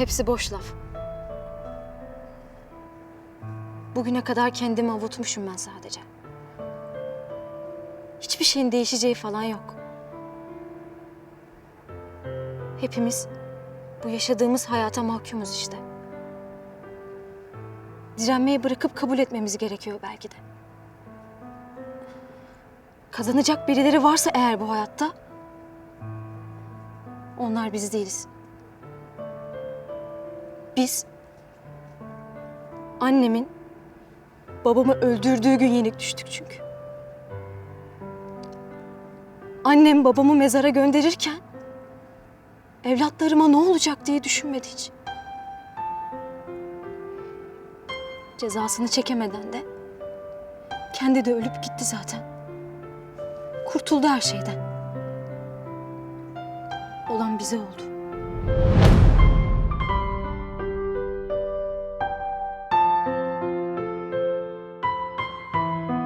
Hepsi boş laf. Bugüne kadar kendimi avutmuşum ben sadece. Hiçbir şeyin değişeceği falan yok. Hepimiz bu yaşadığımız hayata mahkumuz işte. Direnmeyi bırakıp kabul etmemiz gerekiyor belki de. Kazanacak birileri varsa eğer bu hayatta, onlar biz değiliz. Biz annemin babamı öldürdüğü gün yenik düştük çünkü. Annem babamı mezara gönderirken evlatlarıma ne olacak diye düşünmedi hiç. Cezasını çekemeden de kendi de ölüp gitti zaten. Kurtuldu her şeyden. Olan bize oldu.